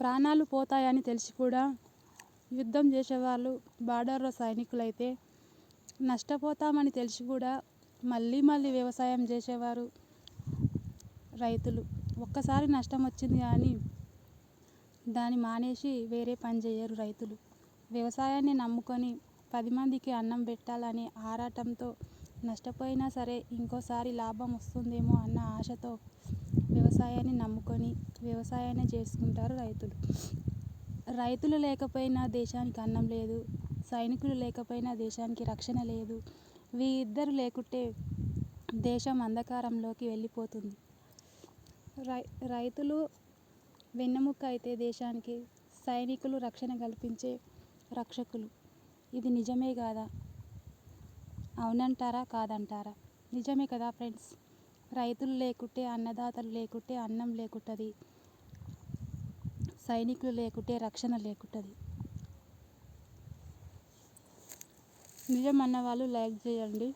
ప్రాణాలు పోతాయని తెలిసి కూడా యుద్ధం చేసేవాళ్ళు బార్డర్లో సైనికులైతే నష్టపోతామని తెలిసి కూడా మళ్ళీ మళ్ళీ వ్యవసాయం చేసేవారు రైతులు. ఒక్కసారి నష్టం వచ్చింది కానీ దాన్ని మానేసి వేరే పని చేయరు రైతులు. వ్యవసాయాన్ని నమ్ముకొని పది మందికి అన్నం పెట్టాలనే ఆరాటంతో నష్టపోయినా సరే ఇంకోసారి లాభం వస్తుందేమో అన్న ఆశతో వ్యవసాయాన్ని నమ్ముకొని వ్యవసాయాన్ని చేసుకుంటారు రైతులు. రైతులు లేకపోయినా దేశానికి అన్నం లేదు సైనికులు లేకపోయినా దేశానికి రక్షణ లేదు వీరిద్దరు లేకుంటే దేశం అంధకారంలోకి వెళ్ళిపోతుంది. రై రైతులు వెన్నెముక అయితే దేశానికి సైనికులు రక్షణ కల్పించే రక్షకులు. ఇది నిజమే కాదా? అవునంటారా? కాదంటారా? నిజమే కదా ఫ్రెండ్స్? రైతులు లేకుంటే అన్నదాతలు లేకుంటే అన్నం లేకుంటుంది. సైనికులు లేకుంటే రక్షణ లేకుంటుంది. నిజం అన్న వాళ్ళు లైక్ చేయండి.